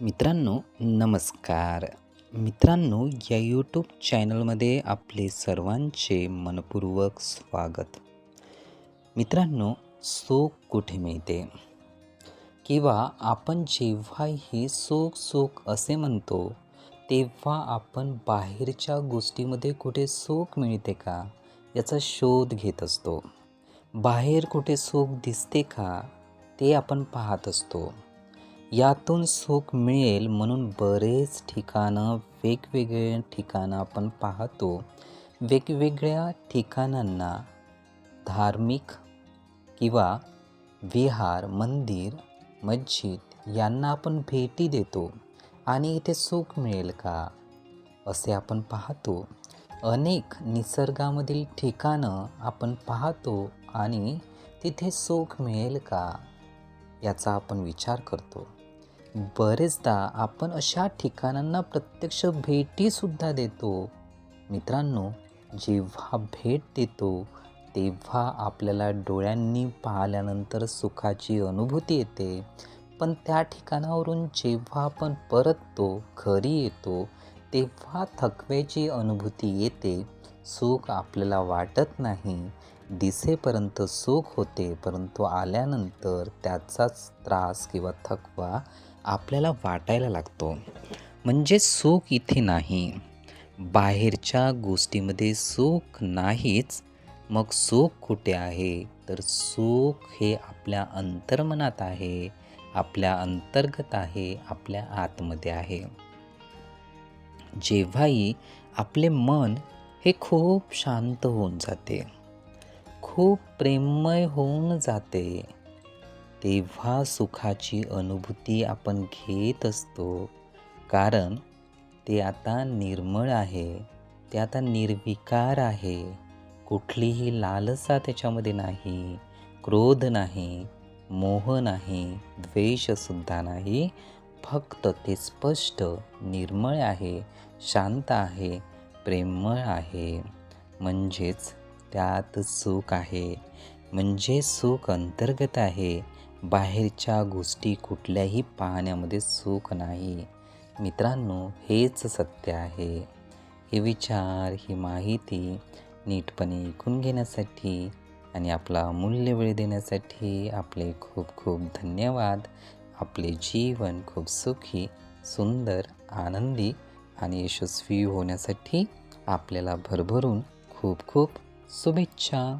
मित्रांनो नमस्कार. मित्रांनो या यूट्यूब चॅनलमध्ये आपले सर्वांचे मनपूर्वक स्वागत. मित्रांनो सुख कुठे मिळते? किंवा आपण जेव्हाही सुख सुख असे म्हणतो तेव्हा आपण बाहेरच्या गोष्टीमध्ये कुठे सुख मिळते का? याचा शोध घेत असतो. बाहेर कुठे सुख दिसते का? ते आपण पाहत असतो. यातून सुख मिळेल म्हणून बरेच ठिकाणं वेगवेगळे ठिकाणं आपण पाहतो. वेगवेगळ्या ठिकाणांना धार्मिक किंवा विहार मंदिर मस्जिद यांना आपण भेटी देतो. आणि इथे सुख मिळेल का? असे आपण पाहतो. अनेक निसर्गामधील ठिकाणं आपण पाहतो आणि तिथे सुख मिळेल का? याचा आपण विचार करतो. बरेचदा आपण अशा ठिकाणांना प्रत्यक्ष भेटीसुद्धा देतो. मित्रांनो जेव्हा भेट देतो तेव्हा आपल्याला डोळ्यांनी पाहिल्यानंतर सुखाची अनुभूती येते. पण त्या ठिकाणावरून जेव्हा आपण परततो घरी येतो तेव्हा थकव्याची अनुभूती येते. सुख आपल्याला वाटत नाही. दिसेपर्यंत सुख होते परंतु आल्यानंतर त्याचाच त्रास किंवा थकवा आपल्याला वाटायला लागतो. म्हणजे सुख इथे नाही. बाहेरच्या गोष्टीमध्ये सुख नाहीच. मग सुख कुठे आहे? तर सुख हे आपल्या अंतर्मनात आहे. आपल्या अंतर्गत आहे. आपल्या आतमध्ये आहे. जेव्हाही आपले मन हे खूप शांत होऊन जाते. खूप प्रेममय होऊन जाते. तेव्हा सुखाची अनुभूती आपण घेत असतो. कारण ते आता निर्मळ आहे ते आता निर्विकार आहे. कुठलीही लालसा त्याच्यामध्ये नाही क्रोध नाही मोह नाही द्वेषसुद्धा नाही. फक्त ते स्पष्ट निर्मळ आहे शांत आहे प्रेमळ आहे. म्हणजेच त्यात सुख आहे. म्हणजे सुख अंतर्गत आहे. बाहेरच्या गोष्टी कुठल्याही पाहण्यामध्ये सुख नाही. मित्रांनो हेच सत्य आहे. हे विचार ही माहिती नीटपणे ऐकून घेण्यासाठी आणि आपला अमूल्य वेळ देण्यासाठी आपले खूप खूप धन्यवाद. आपले जीवन खूप सुखी सुंदर आनंदी आणि यशस्वी होण्यासाठी आपल्याला भरभरून खूप खूप शुभेच्छा.